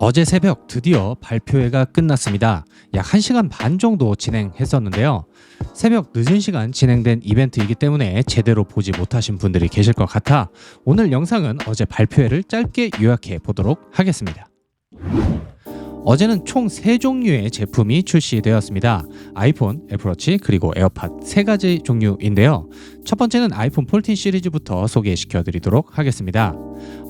어제 새벽 드디어 발표회가 끝났습니다. 약 1시간 반 정도 진행했었는데요. 새벽 늦은 시간 진행된 이벤트이기 때문에 제대로 보지 못하신 분들이 계실 것 같아 오늘 영상은 어제 발표회를 짧게 요약해 보도록 하겠습니다. 어제는 총세 종류의 제품이 출시되었습니다. 아이폰, 애플워치, 그리고 에어팟 세 가지 종류인데요. 첫 번째는 아이폰 14 시리즈부터 소개시켜 드리도록 하겠습니다.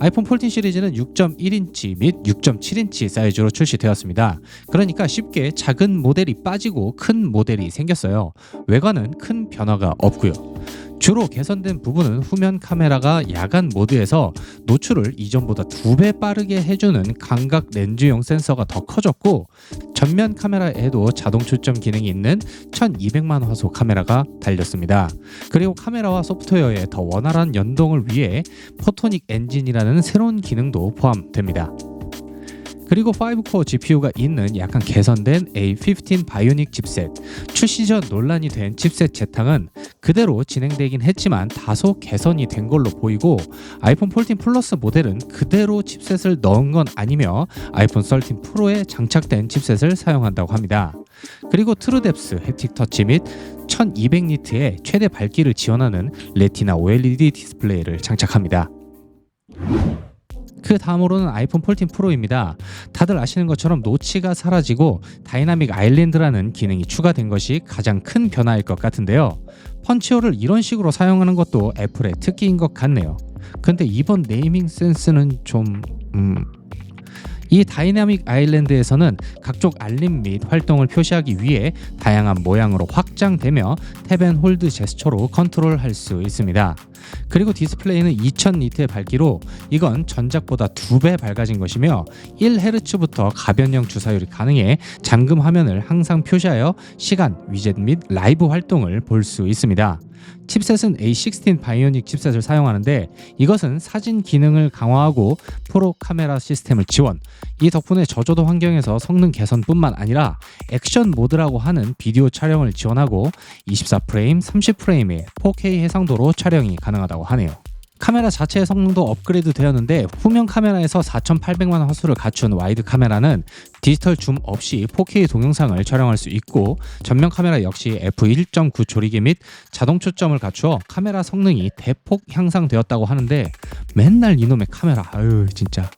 아이폰 14 시리즈는 6.1인치 및 6.7인치 사이즈로 출시되었습니다. 그러니까 쉽게 작은 모델이 빠지고 큰 모델이 생겼어요. 외관은 큰 변화가 없고요. 주로 개선된 부분은 후면 카메라가 야간 모드에서 노출을 이전보다 두 배 빠르게 해주는 광각 렌즈용 센서가 더 커졌고 전면 카메라에도 자동 초점 기능이 있는 1200만 화소 카메라가 달렸습니다. 그리고 카메라와 소프트웨어의 더 원활한 연동을 위해 포토닉 엔진이라는 새로운 기능도 포함됩니다. 그리고 5코어 GPU가 있는 약간 개선된 A15 바이오닉 칩셋. 출시 전 논란이 된 칩셋 재탕은 그대로 진행되긴 했지만 다소 개선이 된 걸로 보이고 아이폰 14 플러스 모델은 그대로 칩셋을 넣은 건 아니며 아이폰 13 프로에 장착된 칩셋을 사용한다고 합니다. 그리고 트루뎁스 햅틱 터치 및 1200니트의 최대 밝기를 지원하는 레티나 OLED 디스플레이를 장착합니다. 그 다음으로는 아이폰 14 프로입니다. 다들 아시는 것처럼 노치가 사라지고 다이나믹 아일랜드라는 기능이 추가된 것이 가장 큰 변화일 것 같은데요. 펀치홀을 이런 식으로 사용하는 것도 애플의 특기인 것 같네요. 근데 이번 네이밍 센스는 좀 음, 이 다이나믹 아일랜드에서는 각종 알림 및 활동을 표시하기 위해 다양한 모양으로 확장되며 탭앤 홀드 제스처로 컨트롤할 수 있습니다. 그리고 디스플레이는 2000 니트의 밝기로 이건 전작보다 두배 밝아진 것이며 1Hz부터 가변형 주사율이 가능해 잠금 화면을 항상 표시하여 시간, 위젯 및 라이브 활동을 볼 수 있습니다. 칩셋은 A16 바이오닉 칩셋을 사용하는데 이것은 사진 기능을 강화하고 프로 카메라 시스템을 지원. 이 덕분에 저조도 환경에서 성능 개선뿐만 아니라 액션 모드라고 하는 비디오 촬영을 지원하고 24프레임, 30프레임의 4K 해상도로 촬영이 가능하다고 하네요. 카메라 자체의 성능도 업그레이드 되었는데 후면 카메라에서 4800만 화소를 갖춘 와이드 카메라는 디지털 줌 없이 4K 동영상을 촬영할 수 있고 전면 카메라 역시 f1.9 조리개 및 자동 초점을 갖추어 카메라 성능이 대폭 향상되었다고 하는데 맨날 이놈의 카메라. 아유 진짜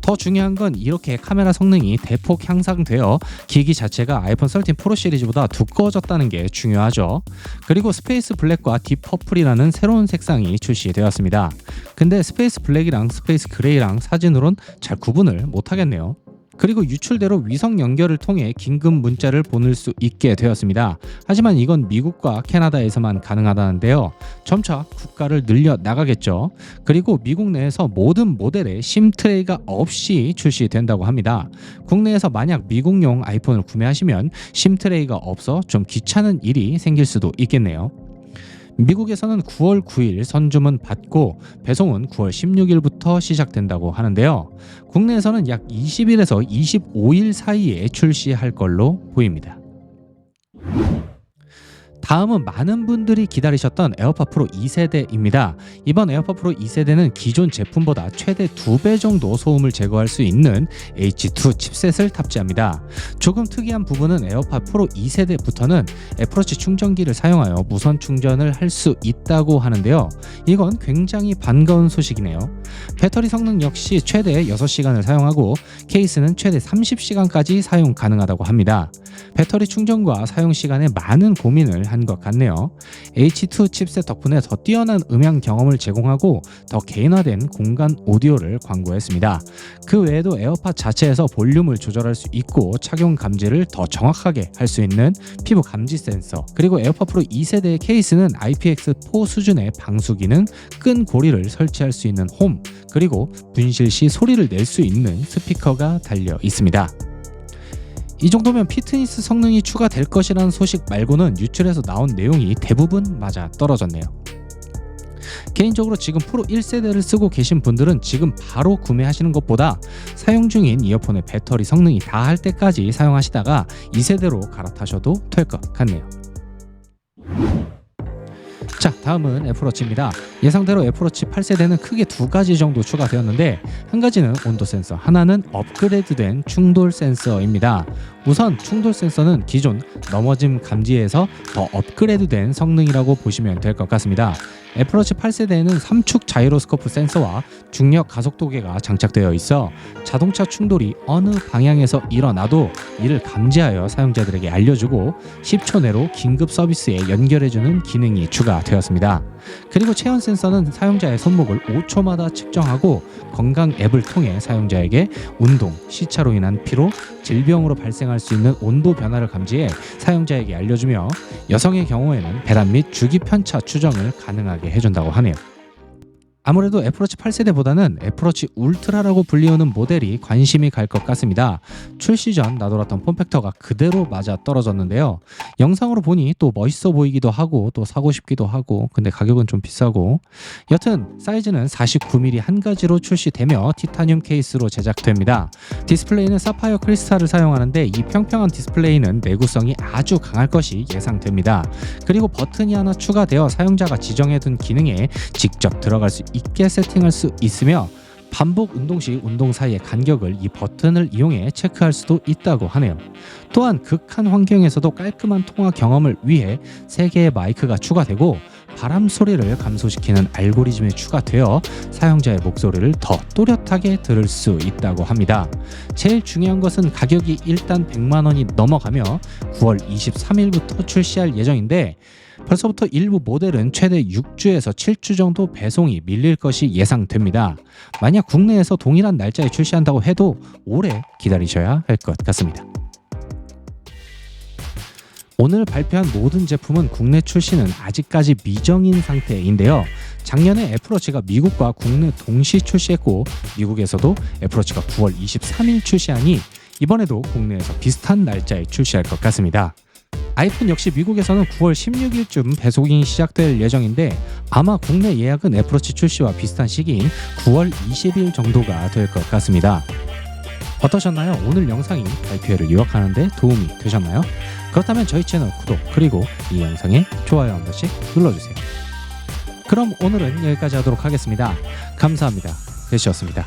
더 중요한 건 이렇게 카메라 성능이 대폭 향상되어 기기 자체가 아이폰 13 프로 시리즈보다 두꺼워졌다는 게 중요하죠. 그리고 스페이스 블랙과 딥 퍼플이라는 새로운 색상이 출시되었습니다. 근데 스페이스 블랙이랑 스페이스 그레이랑 사진으론 잘 구분을 못 하겠네요. 그리고 유출대로 위성 연결을 통해 긴급 문자를 보낼 수 있게 되었습니다. 하지만 이건 미국과 캐나다에서만 가능하다는데요. 점차 국가를 늘려 나가겠죠. 그리고 미국 내에서 모든 모델에 심 트레이가 없이 출시된다고 합니다. 국내에서 만약 미국용 아이폰을 구매하시면 심 트레이가 없어 좀 귀찮은 일이 생길 수도 있겠네요. 미국에서는 9월 9일 선주문 받고 배송은 9월 16일부터 시작된다고 하는데요. 국내에서는 약 20일에서 25일 사이에 출시할 걸로 보입니다. 다음은 많은 분들이 기다리셨던 에어팟 프로 2세대입니다. 이번 에어팟 프로 2세대는 기존 제품보다 최대 2배 정도 소음을 제거할 수 있는 H2 칩셋을 탑재합니다. 조금 특이한 부분은 에어팟 프로 2세대부터는 애플워치 충전기를 사용하여 무선 충전을 할 수 있다고 하는데요. 이건 굉장히 반가운 소식이네요. 배터리 성능 역시 최대 6시간을 사용하고 케이스는 최대 30시간까지 사용 가능하다고 합니다. 배터리 충전과 사용 시간에 많은 고민을 한 것 같네요. H2 칩셋 덕분에 더 뛰어난 음향 경험을 제공하고 더 개인화된 공간 오디오를 광고했습니다. 그 외에도 에어팟 자체에서 볼륨을 조절할 수 있고 착용 감지를 더 정확하게 할 수 있는 피부 감지 센서 그리고 에어팟 프로 2세대의 케이스는 IPX4 수준의 방수 기능, 끈 고리를 설치할 수 있는 홈 그리고 분실 시 소리를 낼 수 있는 스피커가 달려 있습니다. 이 정도면 피트니스 성능이 추가될 것이라는 소식 말고는 유출에서 나온 내용이 대부분 맞아 떨어졌네요. 개인적으로 지금 프로 1세대를 쓰고 계신 분들은 지금 바로 구매하시는 것보다 사용 중인 이어폰의 배터리 성능이 다할 때까지 사용하시다가 2세대로 갈아타셔도 될 것 같네요. 자, 다음은 애플워치입니다. 예상대로 애플워치 8세대는 크게 두 가지 정도 추가되었는데 한 가지는 온도 센서, 하나는 업그레이드된 충돌 센서입니다. 우선 충돌 센서는 기존 넘어짐 감지에서 더 업그레이드된 성능이라고 보시면 될 것 같습니다. 애플워치 8세대에는 3축 자이로스코프 센서와 중력 가속도계가 장착되어 있어 자동차 충돌이 어느 방향에서 일어나도 이를 감지하여 사용자들에게 알려주고 10초 내로 긴급 서비스에 연결해주는 기능이 추가되었습니다. 그리고 체온 센서 는 사용자의 손목을 5초마다 측정하고 건강 앱을 통해 사용자에게 운동, 시차로 인한 피로, 질병으로 발생할 수 있는 온도 변화를 감지해 사용자에게 알려주며 여성의 경우에는 배란 및 주기 편차 추정을 가능하게 해준다고 하네요. 아무래도 애플워치 8세대보다는 애플워치 울트라라고 불리우는 모델이 관심이 갈 것 같습니다. 출시 전 나돌았던 폼팩터가 그대로 맞아 떨어졌는데요. 영상으로 보니 또 멋있어 보이기도 하고 또 사고 싶기도 하고 근데 가격은 좀 비싸고 여튼 사이즈는 49mm 한 가지로 출시되며 티타늄 케이스로 제작됩니다. 디스플레이는 사파이어 크리스탈을 사용하는데 이 평평한 디스플레이는 내구성이 아주 강할 것이 예상됩니다. 그리고 버튼이 하나 추가되어 사용자가 지정해둔 기능에 직접 들어갈 수 있게 세팅할 수 있으며 반복 운동 시 운동 사이의 간격을 이 버튼을 이용해 체크할 수도 있다고 하네요. 또한 극한 환경에서도 깔끔한 통화 경험을 위해 세 개의 마이크가 추가되고 바람 소리를 감소시키는 알고리즘이 추가되어 사용자의 목소리를 더 또렷하게 들을 수 있다고 합니다. 제일 중요한 것은 가격이 일단 100만 원이 넘어가며 9월 23일부터 출시할 예정인데 벌써부터 일부 모델은 최대 6주에서 7주 정도 배송이 밀릴 것이 예상됩니다. 만약 국내에서 동일한 날짜에 출시한다고 해도 오래 기다리셔야 할 것 같습니다. 오늘 발표한 모든 제품은 국내 출시는 아직까지 미정인 상태인데요. 작년에 애플워치가 미국과 국내 동시 출시했고 미국에서도 애플워치가 9월 23일 출시하니 이번에도 국내에서 비슷한 날짜에 출시할 것 같습니다. 아이폰 역시 미국에서는 9월 16일쯤 배송이 시작될 예정인데 아마 국내 예약은 애플워치 출시와 비슷한 시기인 9월 20일 정도가 될 것 같습니다. 어떠셨나요? 오늘 영상이 발표회를 유학하는데 도움이 되셨나요? 그렇다면 저희 채널 구독 그리고 이 영상에 좋아요 한 번씩 눌러주세요. 그럼 오늘은 여기까지 하도록 하겠습니다. 감사합니다. 대시였습니다.